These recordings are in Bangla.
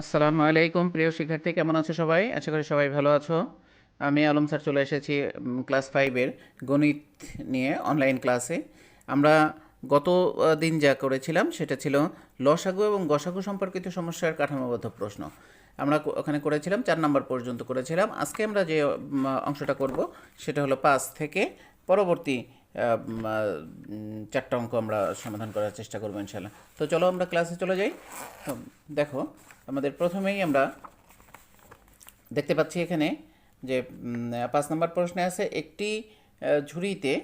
আসসালামু আলাইকুম, প্রিয় শিক্ষার্থী, কেমন আছো সবাই? আশা করি সবাই ভালো আছো। আমি আলম স্যার চলে এসেছি ক্লাস ফাইভের গণিত নিয়ে অনলাইন ক্লাসে আমরা গত দিন যা করেছিলাম, সেটা ছিল লসাগু এবং গসাগু সম্পর্কিত সমস্যার কাঠামোবদ্ধ প্রশ্ন। আমরা ওখানে করেছিলাম, চার নম্বর পর্যন্ত করেছিলাম। আজকে আমরা যে অংশটা করব, সেটা হলো পাঁচ থেকে পরবর্তী চারটা অঙ্ক আমরা সমাধান করার চেষ্টা করব ইনশাল্লাহ তো চলো আমরা ক্লাসে চলে যাই। দেখো আমাদের প্রথমেই আমরা দেখতে পাচ্ছি এখানে যে পাঁচ নম্বর প্রশ্নে আছে, একটি ঝুড়িতে,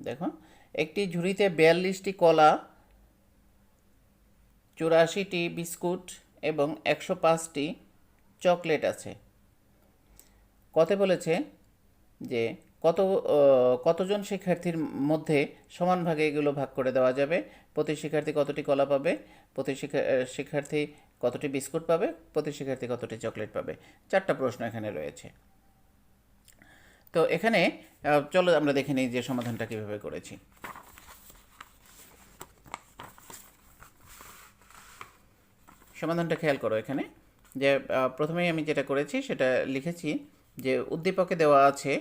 দেখো, একটি ঝুড়িতে বিয়াল্লিশটি কলা, চুরাশিটি বিস্কুট এবং একশো পাঁচটি চকলেট আছে। কতে বলেছে যে, কত কতজন শিক্ষার্থীর মধ্যে সমান ভাগে এগুলো ভাগ করে দেওয়া যাবে? প্রতি শিক্ষার্থী কতটি কলা পাবে? প্রতি শিক্ষা- শিক্ষার্থী কতটি বিস্কুট পাবে? প্রতি শিক্ষার্থী কতটি চকলেট পাবে? চারটা প্রশ্ন এখানে রয়েছে। তো এখানে চলো আমরা দেখে নিই যে সমাধানটা কীভাবে করেছি। সমাধানটা খেয়াল করো এখানে। যে প্রথমেই আমি যেটা করেছি, সেটা লিখেছি যে উদ্দীপকে দেওয়া আছে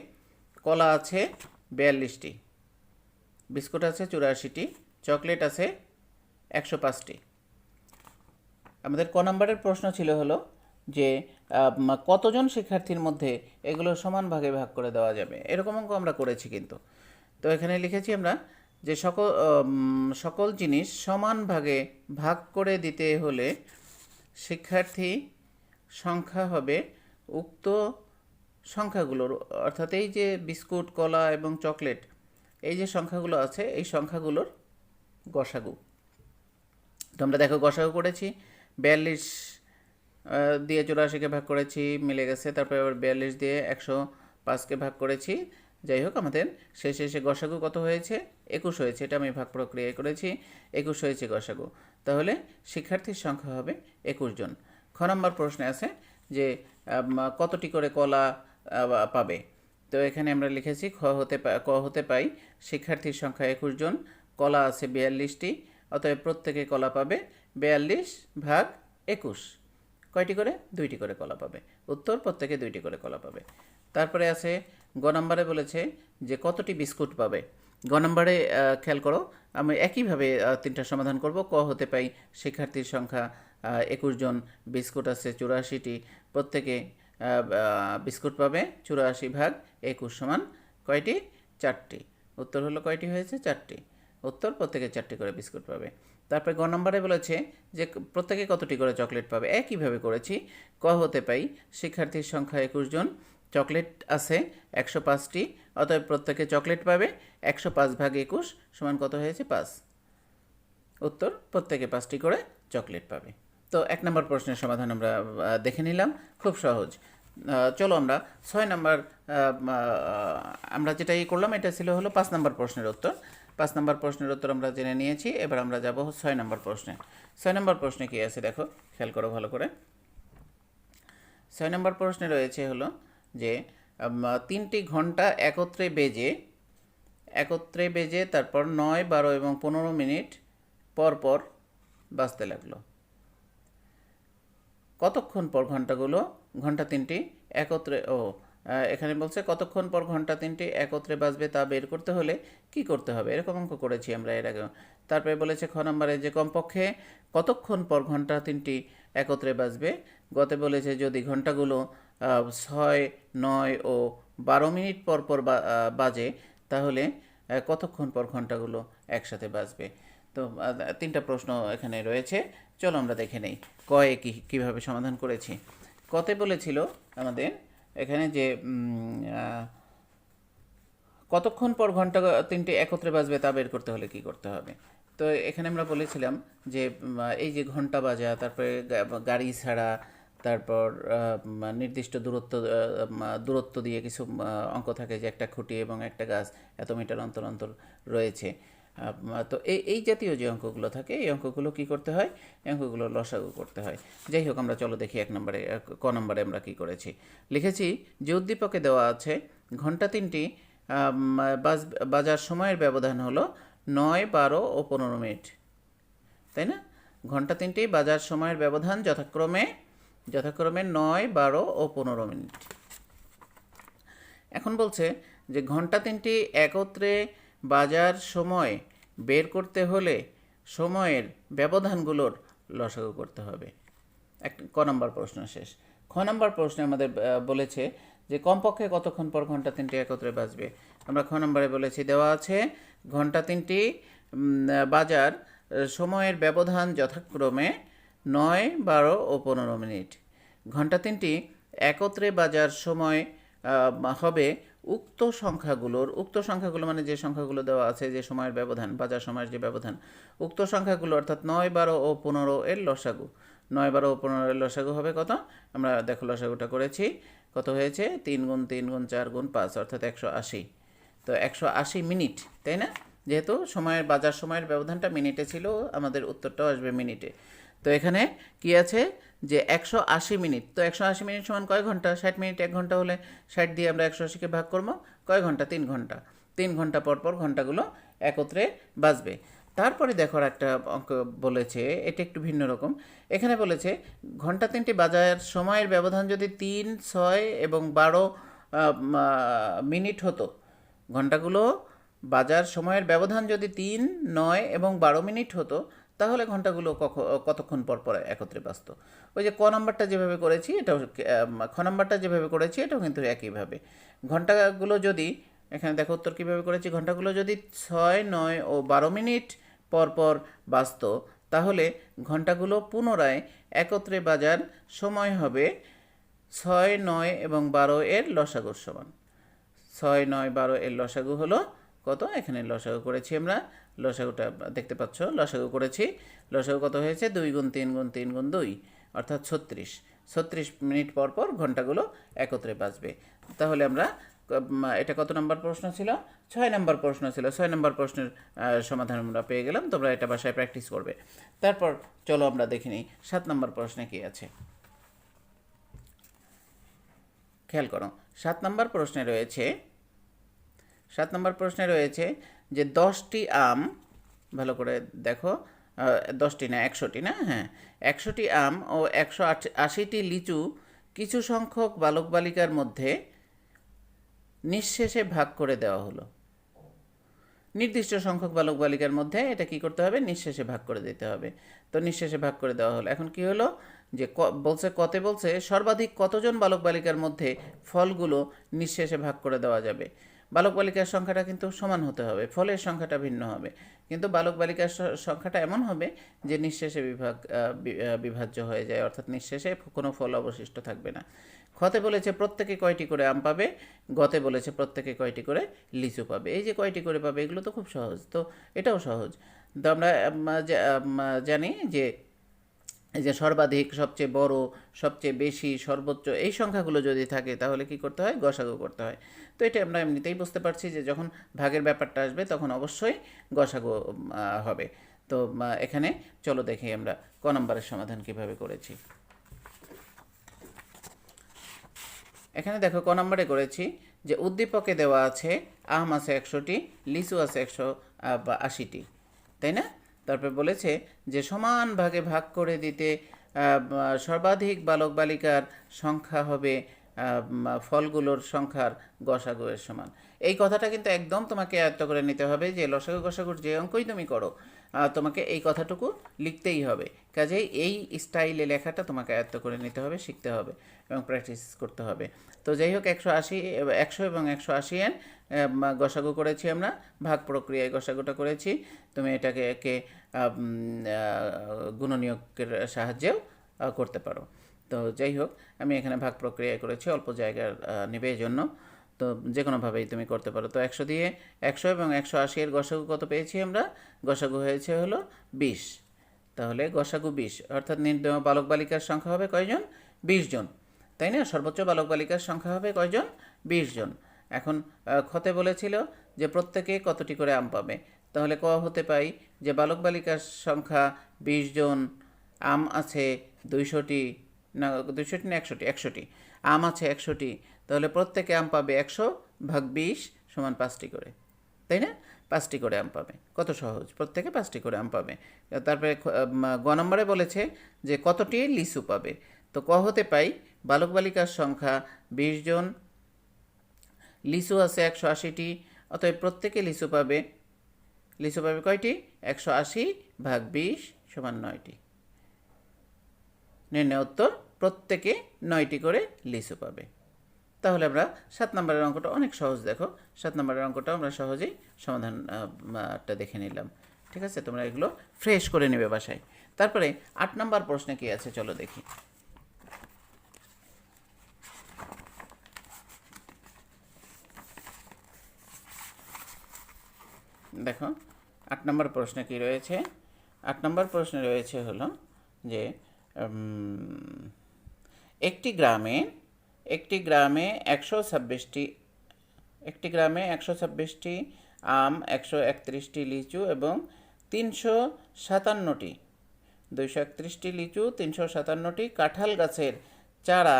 কলা আছে বিয়াল্লিশটি, বিস্কুট আছে চুরাশিটি, চকলেট আছে একশো পাঁচটি। আমাদের ক নম্বরের প্রশ্ন ছিল হলো যে কতজন শিক্ষার্থীর মধ্যে এগুলো সমান ভাগে ভাগ করে দেওয়া যাবে? এরকম অঙ্ক আমরা করেছি কিন্তু। তো এখানে লিখেছি আমরা যে সকল সকল জিনিস সমান ভাগে ভাগ করে দিতে হলে শিক্ষার্থী সংখ্যা হবে উক্ত সংখ্যাগুলোর, অর্থাৎ এই যে বিস্কুট, কলা এবং চকলেট, এই যে সংখ্যাগুলো আছে, এই সংখ্যাগুলোর গসাগু। তো আমরা দেখো গসাগু করেছি বিয়াল্লিশ দিয়ে চুরাশিকে ভাগ করেছি, মিলে গেছে। তারপরে আবার বিয়াল্লিশ দিয়ে একশো পাঁচকে ভাগ করেছি। যাই হোক, আমাদের শেষে এসে গসাগু কত হয়েছে? একুশ হয়েছে। এটা আমি ভাগ প্রক্রিয়ায় করেছি। একুশ হয়েছে গসাগু। তাহলে শিক্ষার্থীর সংখ্যা হবে একুশ জন। খ নম্বর প্রশ্নে আছে যে কতটি করে কলা পাবে? তো এখানে আমরা লিখেছি, খ হতে ক হতে পাই। শিক্ষার্থীর সংখ্যা একুশ জন। কলা আছে বিয়াল্লিশটি। অতএব প্রত্যেকে কলা পাবে বিয়াল্লিশ ভাগ একুশ। কয়টি করে? দুইটি করে কলা পাবে। উত্তর, প্রত্যেকে দুইটি করে কলা পাবে। তারপরে আছে, গ নম্বরে বলেছে যে কতটি বিস্কুট পাবে? গ নম্বরে খেয়াল করো, আমি একইভাবে তিনটা সমাধান করব। ক হতে পাই শিক্ষার্থীর সংখ্যা একুশ জন বিস্কুট আছে চুরাশিটি। প্রত্যেকে বিস্কুট পাবে চুরাশি ভাগ একুশ সমান কয়টি? চারটি। উত্তর হলো কয়টি হয়েছে? চারটি। উত্তর প্রত্যেকে চারটি করে বিস্কুট পাবে। তারপরে গ নম্বরে বলেছে যে প্রত্যেকে কতটি করে চকলেট পাবে? একইভাবে করেছি? ক হতে পাই, শিক্ষার্থীর সংখ্যা একুশ জন, চকলেট আছে একশো পাঁচটি, অতএব প্রত্যেকে চকলেট পাবে, একশো পাঁচ ভাগ একুশ সমান কত হয়েছে? পাঁচ। উত্তর, প্রত্যেকে পাঁচটি করে চকলেট পাবে। তো এক নম্বর প্রশ্নের সমাধান আমরা দেখে নিলাম। খুব সহজ। চলো আমরা ছয় নম্বর আমরা যেটা ই করলাম, এটা ছিল হলো পাঁচ নম্বর প্রশ্নের উত্তর। পাঁচ নম্বর প্রশ্নের উত্তর আমরা জেনে নিয়েছি, এবার আমরা যাব ছয় নম্বর প্রশ্নে। ছয় নম্বর প্রশ্নে কি আছে দেখো, খেয়াল করো ভালো করে। ছয় নম্বর প্রশ্নে রয়েছে হলো যে তিনটি ঘণ্টা একত্রে বেজে একত্রে বেজে তারপর নয়, বারো এবং পনেরো মিনিট পর পর বাজতে লাগল। কতক্ষণ পর ঘন্টাগুলো? ঘণ্টা তিনটি একত্রে, ও এখানে বলছে, কতক্ষণ পর ঘণ্টা তিনটি একত্রে বাজবে তা বের করতে হলে কি করতে হবে? এরকম অঙ্ক করেছি আমরা এর আগে তারপরে বলেছে, খ নম্বরে যে কমপক্ষে কতক্ষণ পর ঘণ্টা তিনটি একত্রে বাজবে? গতে বলেছে, যদি ঘন্টাগুলো ছয়, নয় ও বারো মিনিট পর পর বাজে, তাহলে কতক্ষণ পর ঘন্টাগুলো একসাথে বাজবে? তো তিনটা প্রশ্ন এখানে রয়েছে। চলো আমরা দেখে নেই কয়ে কী, কীভাবে সমাধান করেছি? কতে বলেছিল আমাদের এখানে যে কতক্ষণ পর ঘণ্টা তিনটে একত্রে বাজবে তা বের করতে হলে কি করতে হবে? তো এখানে আমরা বলেছিলাম যে এই যে ঘণ্টা বাজা, তারপরে গাড়ি ছাড়া, তারপর নির্দিষ্ট দূরত্ব দূরত্ব দিয়ে কিছু অঙ্ক থাকে যে একটা খুঁটি এবং একটা গাছ, এত মিটার অন্তর অন্তর রয়েছে। তো এই এই জাতীয় যে অঙ্কগুলো থাকে, এই অঙ্কগুলো কি করতে হয়? এই অঙ্কগুলো লসাগু করতে হয়। যাই হোক, আমরা চলো দেখি এক নম্বরে ক নম্বরে আমরা কি করেছি। লিখেছি, যে উদ্দীপকে দেওয়া আছে, ঘণ্টা তিনটি বাজ- বাজার সময়ের ব্যবধান হলো নয়, বারো ও পনেরো মিনিট। তাই না? ঘণ্টা তিনটি, বাজার সময়ের ব্যবধান যথাক্রমে যথাক্রমে নয়, বারো ও পনেরো মিনিট। এখন বলছে যে ঘণ্টা তিনটি একত্রে বাজার সময় বের করতে হলে সময়ের ব্যবধানগুলোর লসাগু করতে হবে। এক, ক নম্বর প্রশ্ন শেষ। খ নম্বর প্রশ্নে আমাদের বলেছে যে কমপক্ষে কতক্ষণ পর ঘণ্টা তিনটি একত্রে বাজবে? আমরা খ নম্বরে বলেছি, দেওয়া আছে, ঘণ্টা তিনটি বাজার, সময়ের ব্যবধান যথাক্রমে নয়, বারো ও পনেরো মিনিট। ঘণ্টা তিনটি, একত্রে বাজার সময় হবে উক্ত সংখ্যাগুলোর, উক্ত সংখ্যাগুলো মানে যে সংখ্যাগুলো দেওয়া আছে, যে সময়ের ব্যবধান, বাজার সময়ের যে ব্যবধান, উক্ত সংখ্যাগুলো অর্থাৎ নয়, বারো ও পনেরো এর লসাগু। নয়, বারো ও পনেরো এর লসাগু হবে কত? আমরা দেখো লসাগুটা করেছি। কত হয়েছে? তিন গুণ তিন গুণ চার গুণ পাঁচ, অর্থাৎ একশো আশি। তো একশো আশি মিনিট, তাই না? যেহেতু সময়ের, বাজার সময়ের ব্যবধানটা মিনিটে ছিল, আমাদের উত্তরটাও আসবে মিনিটে। তো এখানে কি আছে? যে একশো আশি মিনিট। তো একশো আশি মিনিট সমান কয় ঘণ্টা? ষাট মিনিট এক ঘণ্টা হলে ষাট দিয়ে আমরা একশো আশিকে ভাগ করব। কয় ঘণ্টা? তিন ঘণ্টা। তিন ঘণ্টা পর পর ঘন্টাগুলো একত্রে বাজবে। তারপরে দেখো একটা অঙ্ক বলেছে, এটা একটু ভিন্ন রকম। এখানে বলেছে, ঘণ্টা তিনটি বাজার সময়ের ব্যবধান যদি তিন, ছয় এবং বারো মিনিট হতো, ঘন্টাগুলো বাজার সময়ের ব্যবধান যদি তিন, নয় এবং বারো মিনিট হতো তাহলে ঘন্টাগুলো কখ- কতক্ষণ পর পর একত্রে বাজত ওই যে ক নাম্বারটা যেভাবে করেছি, এটাও খ নাম্বারটা যেভাবে করেছি, এটাও কিন্তু একইভাবে। ঘন্টাগুলো যদি, এখানে দেখো উত্তর কীভাবে করেছি ঘন্টাগুলো যদি ছয়, নয় ও বারো মিনিট পর পর বাজত তাহলে ঘন্টাগুলো পুনরায় একত্রে বাজার সময় হবে ছয়, নয় এবং বারো এর লসাগুর সমান। ছয়, নয়, বারো এর লসাগু হলো কত? এখানে লসাগু করেছি আমরা লসাগুটা দেখতে পাচ্ছ, লসাগু করেছি। লসাগু কত হয়েছে? দুই গুণ তিন গুণ তিন গুণ দুই, অর্থাৎ ছত্রিশ। ছত্রিশ মিনিট পর পর ঘন্টাগুলো একত্রে বাজবে। তাহলে আমরা এটা কত নম্বর প্রশ্ন ছিল? ছয় নম্বর প্রশ্ন ছিল। ছয় নম্বর প্রশ্নের সমাধান আমরা পেয়ে গেলাম। তোমরা এটা বাসায় প্র্যাকটিস করবে। তারপর চলো আমরা দেখে নিই, সাত নম্বর প্রশ্নে কী আছে? খেয়াল করো, সাত নম্বর প্রশ্নে রয়েছে, সাত নম্বর প্রশ্নে রয়েছে যে দশটি আম, ভালো করে দেখো দশটি না, একশোটি না? হ্যাঁ একশোটি আম ও একশো আশিটি লিচু কিছু সংখ্যক বালক বালিকার মধ্যে নিঃশেষে ভাগ করে দেওয়া হলো। নির্দিষ্ট সংখ্যক বালক বালিকার মধ্যে এটা কি করতে হবে? নিঃশেষে ভাগ করে দিতে হবে। তো নিঃশেষে ভাগ করে দেওয়া হলো। এখন কি হলো? যে বলছে কতে বলছে সর্বাধিক কতজন বালক বালিকার মধ্যে ফলগুলো নিঃশেষে ভাগ করে দেওয়া যাবে? বালক বালিকার সংখ্যাটা কিন্তু সমান হতে হবে, ফলের সংখ্যাটা ভিন্ন হবে। কিন্তু বালক বালিকার সংখ্যাটা এমন হবে যে নিঃশেষে বিভাগ বিভাজ্য হয়ে যায়, অর্থাৎ নিঃশেষে কোনো ফল অবশিষ্ট থাকবে না। খতে বলেছে প্রত্যেকে কয়টি করে আম পাবে? গতে বলেছে প্রত্যেকে কয়টি করে লিচু পাবে। এই যে কয়টি করে পাবে, এগুলো তো খুব সহজ। তো এটাও সহজ। তো আমরা জানি যে যে সর্বাধিক, সবচেয়ে বড়, সবচেয়ে বেশি, সর্বোচ্চ, এই সংখ্যাগুলো যদি থাকে, তাহলে কি করতে হয়? গসাগু করতে হয়। তো এটা আমরা এমনিতেই বুঝতে পারছি যে যখন ভাগের ব্যাপারটা আসবে, তখন অবশ্যই গসাগু হবে। তো এখানে চলো দেখি আমরা ক নম্বরের সমাধান কীভাবে করেছি। এখানে দেখো ক নম্বরে করেছি যে উদ্দীপকে দেওয়া আছে আম আছে একশোটি লিচু আছে একশো আশিটি। তাই না? তারপরে বলেছে যে সমান ভাগে ভাগ করে দিতে সর্বাধিক বালক বালিকার সংখ্যা হবে ফলগুলোর সংখ্যার গসাগুয়ের সমান। এই কথাটা কিন্তু একদম তোমাকে আয়ত্ত করে নিতে হবে যে লসাগু গসাগুর যে অঙ্কই তুমি করো তোমাকে এই কথাটুকু লিখতেই হবে। কাজেই এই স্টাইলে লেখাটা তোমাকে আয়ত্ত করে নিতে হবে, শিখতে হবে এবং প্র্যাকটিস করতে হবে। তো যাই হোক, একশো আশি, একশো এবং একশো আশি এন গসাগু করেছি আমরা, ভাগ প্রক্রিয়ায় গসাগুটা করেছি। তুমি এটাকে একে গুণনীয়কের সাহায্যেও করতে পারো। তো যাই হোক, আমি এখানে ভাগ প্রক্রিয়া করেছি, অল্প জায়গার নেবে জন্য। তো যে কোনোভাবেই তুমি করতে পারো। তো একশো দিয়ে একশো এবং একশো আশি এর গসাগু কত পেয়েছি আমরা? গসাগু হয়েছে হলো বিশ। তাহলে গসাগু বিশ, অর্থাৎ নির্দেয় বালক বালিকার সংখ্যা হবে কয়জন? বিশ জন। তাই না? সর্বোচ্চ বালক বালিকার সংখ্যা হবে কয়জন? বিশ জন। এখন খতে বলেছিল যে প্রত্যেকে কতটি করে আম পাবে? তাহলে ক হতে পাই যে বালক বালিকার সংখ্যা বিশ জন, আম আছে দুইশোটি না দুইশোটি না একশোটি? একশোটি। আম আছে একশোটি। তাহলে প্রত্যেকে আম পাবে একশো ভাগ বিশ সমান পাঁচটি করে, তাই না? পাঁচটি করে আম পাবে। কত সহজ? প্রত্যেকে পাঁচটি করে আম পাবে। তারপরে গ নম্বরে বলেছে যে কতটি লিচু পাবে? তো ক হতে পাই, বালক বালিকার সংখ্যা বিশ জন, লিচু আছে একশো আশিটি, অতএব প্রত্যেকে লিচু পাবে লিচু পাবে কয়টি? একশো আশি ভাগ বিশ সমান নয়টি। নির্ণয় উত্তর, প্রত্যেকে নয়টি করে লিচু পাবে। তাহলে আমরা সাত নম্বরের অঙ্কটা অনেক সহজ, দেখো। সাত নম্বরের অঙ্কটা আমরা সহজেই সমাধানটা দেখে নিলাম। ঠিক আছে? তোমরা এগুলো ফ্রেশ করে নেবে বাসায়। তারপরে আট নম্বর প্রশ্নে কি আছে? চলো দেখি। দেখো, আট নম্বর প্রশ্নে কি রয়েছে? আট নম্বর প্রশ্নে রয়েছে হলো যে একটি গ্রামে একটি গ্রামে একশো ছাব্বিশটি, একটি গ্রামে একশো ছাব্বিশটি আম, একশো একত্রিশটি লিচু এবং তিনশো সাতান্নটি, দুইশো একত্রিশটি লিচু, তিনশো সাতান্নটি কাঁঠাল গাছের চারা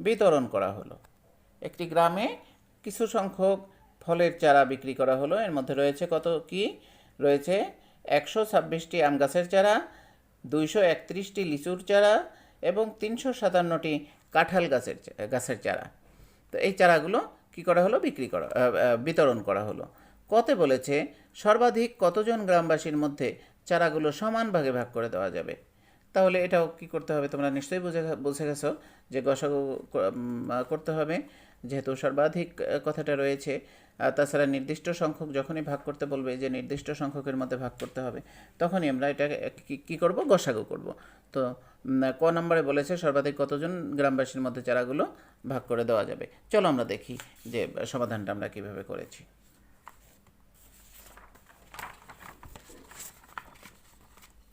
বিতরণ করা হলো। একটি গ্রামে কিছু সংখ্যক ফলের চারা বিক্রি করা হলো। এর মধ্যে রয়েছে কত কি? রয়েছে একশো ছাব্বিশটি আম গাছের চারা, দুইশো একত্রিশটি লিচুর চারা এবং তিনশো সাতান্নটি কাঁঠাল গাছের গাছের চারা। তো এই চারাগুলো কি করা হলো? বিক্রি করা বিতরণ করা হলো। কতে বলেছে, সর্বাধিক কতজন গ্রামবাসীর মধ্যে চারাগুলো সমান ভাগে ভাগ করে দেওয়া যাবে? তাহলে এটাও কি করতে হবে? তোমরা নিশ্চয়ই বুঝে বুঝে গেছো যে গসাগু করতে হবে। যেহেতু সর্বাধিক কথাটা রয়েছে। তাছাড়া নির্দিষ্ট সংখ্যক যখনই ভাগ করতে বলবে যে নির্দিষ্ট সংখ্যকের মধ্যে ভাগ করতে হবে, তখনই আমরা এটা কি করব? গসাগু করব। তো ক নম্বরে বলেছে সর্বাধিক কতজন গ্রামবাসীর মধ্যে চারাগুলো ভাগ করে দেওয়া যাবে? চলো আমরা দেখি যে, সমাধানটা আমরা কীভাবে করেছি।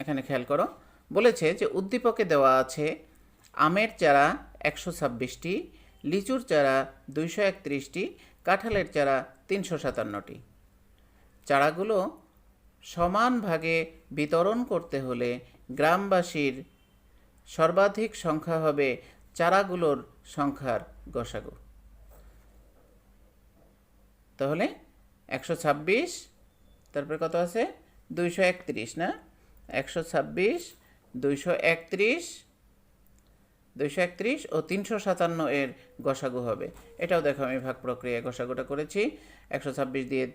এখানে খেয়াল করো, বলেছে যে উদ্দীপকে দেওয়া আছে আমের চারা একশো ছাব্বিশটি লিচুর চারা দুইশো একত্রিশটি, কাঁঠালের চারা তিনশো সাতান্নটি। চারাগুলো সমান ভাগে বিতরণ করতে হলে গ্রামবাসীর সর্বাধিক সংখ্যা হবে চারাগুলোর সংখ্যার গসাগু। তাহলে একশো ছাব্বিশ, তারপরে কত আছে? দুইশো একত্রিশ না? একশো ছাব্বিশ, দুইশো একত্রিশ দুইশো একত্রিশ ও তিনশো সাতান্ন এর গসাগু হবে। এটাও দেখো, আমি ভাগ প্রক্রিয়ায় গসাগুটা করেছি। একশো ছাব্বিশ দিয়ে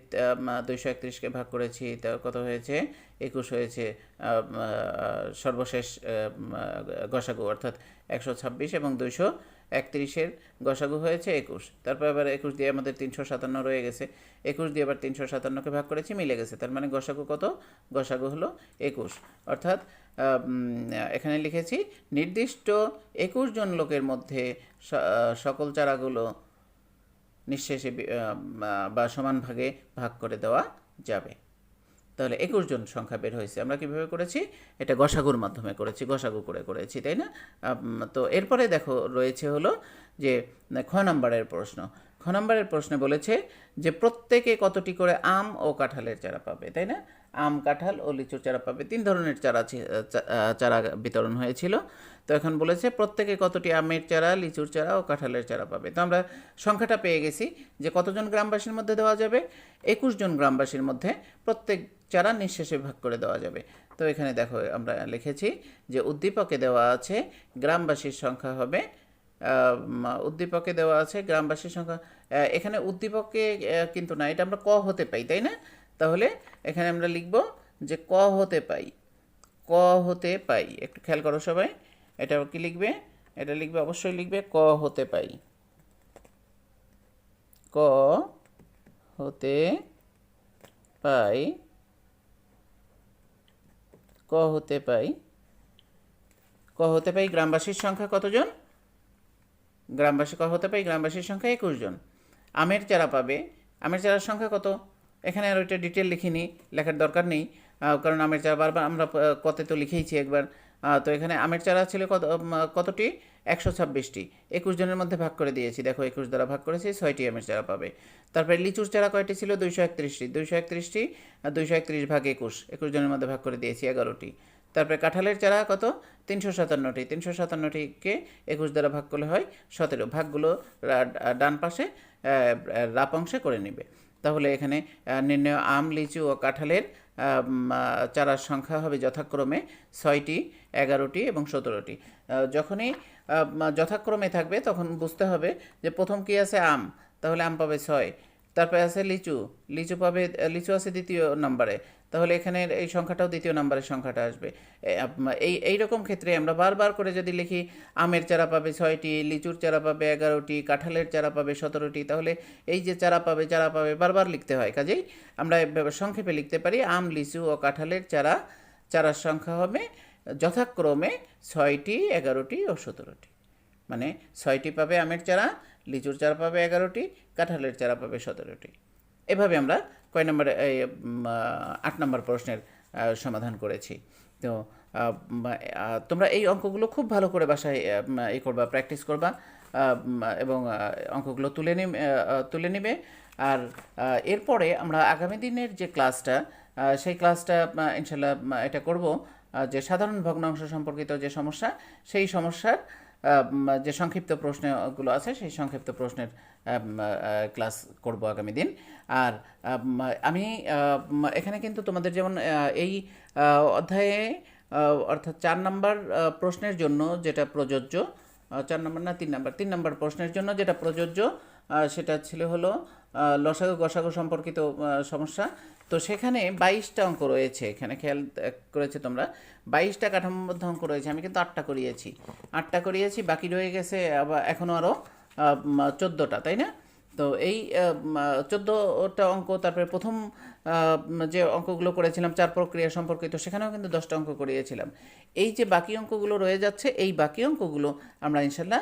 দুইশো একত্রিশকে ভাগ করেছি, তা কত হয়েছে? একুশ হয়েছে সর্বশেষ গসাগু, অর্থাৎ একশো ছাব্বিশ এবং দুইশো একত্রিশের গসাগু হয়েছে একুশ। তারপর আবার একুশ দিয়ে আমাদের তিনশো সাতান্ন রয়ে গেছে। একুশ দিয়ে আবার তিনশো সাতান্নকে ভাগ করেছি, মিলে গেছে। তার মানে গসাগু কত? গসাগু হলো একুশ। অর্থাৎ এখানে লিখেছি, নির্দিষ্ট একুশ জন লোকের মধ্যে সকল চারাগুলো নিঃশেষে বা সমান ভাগে ভাগ করে দেওয়া যাবে। তাহলে একুশ জন সংখ্যা বের হয়েছে। আমরা কীভাবে করেছি? এটা গসাগুর মাধ্যমে করেছি, গসাগু করে করেছি, তাই না? তো এরপরে দেখো রয়েছে হলো যে খ নম্বরের প্রশ্ন। খ নম্বরের প্রশ্নে বলেছে যে, প্রত্যেকে কতটি করে আম ও কাঁঠালের চারা পাবে, তাই না? আম, কাঁঠাল ও লিচুর চারা পাবে। তিন ধরনের চারা চারা বিতরণ হয়েছিল। তো এখন বলেছে, প্রত্যেকে কতটি আমের চারা, লিচুর চারা ও কাঁঠালের চারা পাবে? তো আমরা সংখ্যাটা পেয়ে গেছি যে কতজন গ্রামবাসীর মধ্যে দেওয়া যাবে? একুশ জন গ্রামবাসীর মধ্যে প্রত্যেক চারা নিঃশেষে ভাগ করে দেওয়া যাবে। তো এখানে দেখো, আমরা লিখেছি যে উদ্দীপকে দেওয়া আছে, গ্রামবাসীর সংখ্যা হবে উদ্দীপকে দেওয়া আছে, গ্রামবাসীর সংখ্যা এখানে উদ্দীপকে কিন্তু না, এটা আমরা ক হতে পাই, তাই না? তাহলে এখানে আমরা লিখব যে ক হতে পাই, ক হতে পাই। একটু খেয়াল করো সবাই, এটা কি লিখবে? এটা লিখবে, অবশ্যই লিখবে ক হতে পাই। ক হতে পাই, ক হতে পাই, ক হতে পাই গ্রামবাসীর সংখ্যা কতজন? গ্রামবাসী ক হতে পাই, গ্রামবাসীর সংখ্যা একুশ জন। আমের চারা পাবে, আমের চারার সংখ্যা কত? এখানে আর ওইটা ডিটেল লিখিনি, লেখার দরকার নেই। কারণ আমের চারা বারবার আমরা কতে তো লিখেইছি একবার। তো এখানে আমের চারা ছিল কত কতটি? একশো ছাব্বিশটি। একুশ জনের মধ্যে ভাগ করে দিয়েছি। দেখো, একুশ দ্বারা ভাগ করেছি, ছয়টি আমের চারা পাবে। তারপরে লিচুর চারা কয়টি ছিল? দুইশো একত্রিশটি। দুইশো একত্রিশটি দুইশো একত্রিশ ভাগ একুশ। একুশ জনের মধ্যে ভাগ করে দিয়েছি, এগারোটি। তারপরে কাঁঠালের চারা কত? তিনশো সাতান্নটি। তিনশো সাতান্নটিকে একুশ দ্বারা ভাগ করলে হয় সতেরো। ভাগগুলো ডান পাশে রাপ অংশে করে নেবে। তাহলে এখানে নির্ণয় আম, লিচু ও কাঁঠালের চারার সংখ্যা হবে যথাক্রমে ছয়টি, এগারোটি এবং সতেরোটি। যখনই যথাক্রমে থাকবে তখন বুঝতে হবে যে প্রথম কি আছে আম, তাহলে আম পাবে ছয়, তারপরে আছে লিচু লিচু পাবে, লিচু আছে দ্বিতীয় নম্বরে। তাহলে এখানে এই সংখ্যাটাও দ্বিতীয় নম্বরের সংখ্যাটা আসবে। এই এই রকম ক্ষেত্রে আমরা বারবার করে যদি লিখি, আমের চারা পাবে ছয়টি, লিচুর চারা পাবে এগারোটি, কাঁঠালের চারা পাবে সতেরোটি, তাহলে এই যে চারা পাবে চারা পাবে, বারবার লিখতে হয়। কাজেই আমরা সংক্ষেপে লিখতে পারি, আম, লিচু ও কাঁঠালের চারা, চারার সংখ্যা হবে যথাক্রমে ছয়টি, এগারোটি ও সতেরোটি। মানে ছয়টি পাবে আমের চারা, লিচুর চারা পাবে এগারোটি, কাঁঠালের চারা পাবে সতেরোটি। এভাবে আমরা কয় নম্বর, এই আট নম্বর প্রশ্নের সমাধান করেছি। তো তোমরা এই অঙ্কগুলো খুব ভালো করে বাসায় এই করবা, প্র্যাকটিস করবা এবং অঙ্কগুলো তুলে নি তুলে নিবে। আর এরপরে আমরা আগামী দিনের যে ক্লাসটা সেই ক্লাসটা ইনশাল্লাহ এটা করব। যে সাধারণ ভগ্নাংশ সম্পর্কিত যে সমস্যা, সেই সমস্যার যে সংক্ষিপ্ত প্রশ্নগুলো আছে, সেই সংক্ষিপ্ত প্রশ্নের ক্লাস করব আগামী দিন। আর আমি এখানে কিন্তু তোমাদের যেমন এই অধ্যায়ে অর্থাৎ চার নাম্বার প্রশ্নের জন্য যেটা প্রযোজ্য চার নম্বর না, তিন নাম্বার, তিন নম্বর প্রশ্নের জন্য যেটা প্রযোজ্য সেটা ছিল হলো লসাগু গসাগু সম্পর্কিত সমস্যা। তো সেখানে বাইশটা অঙ্ক রয়েছে, এখানে খেয়াল করেছে তোমরা? বাইশটা কাঠামোবদ্ধ অঙ্ক রয়েছে, আমি কিন্তু আটটা করিয়েছি। আটটা করিয়েছি, বাকি রয়ে গেছে আবার এখনও আরও চোদ্দোটা, তাই না? তো এই চোদ্দোটা অঙ্ক, তারপরে প্রথম যে অঙ্কগুলো করেছিলাম, চার প্রক্রিয়া সম্পর্কিত, সেখানেও কিন্তু দশটা অঙ্ক করিয়েছিলাম। এই যে বাকি অঙ্কগুলো রয়ে যাচ্ছে, এই বাকি অঙ্কগুলো আমরা ইনশাল্লাহ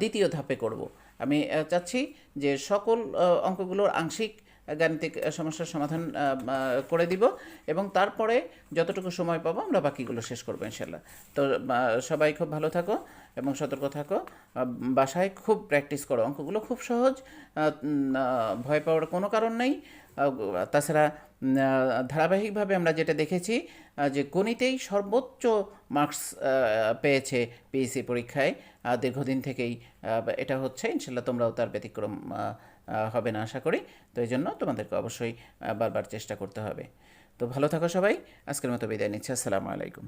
দ্বিতীয় ধাপে করব। আমি চাচ্ছি যে সকল অঙ্কগুলোর আংশিক গাণিতিক সমস্যার সমাধান করে দিব এবং তারপরে যতটুকু সময় পাবো আমরা বাকিগুলো শেষ করব ইনশাল্লাহ। তো সবাই খুব ভালো থাকো এবং সতর্ক থাকো। বাসায় খুব প্র্যাকটিস করো। অঙ্কগুলো খুব সহজ ভয় পাওয়ার কোনো কারণ নেই। তাছাড়া ধারাবাহিকভাবে আমরা যেটা দেখেছি যে গণিতেই সর্বোচ্চ মার্কস পেয়েছে পিএসসি পরীক্ষায়। দীর্ঘদিন থেকেই এটা হচ্ছে, ইনশাল্লাহ তোমরাও তার ব্যতিক্রম হবে না আশা করি। তো এই জন্য তোমাদেরকে অবশ্যই বারবার চেষ্টা করতে হবে। তো ভালো থাকো সবাই। আজকের মতো বিদায় নিচ্ছি। আসসালামু আলাইকুম।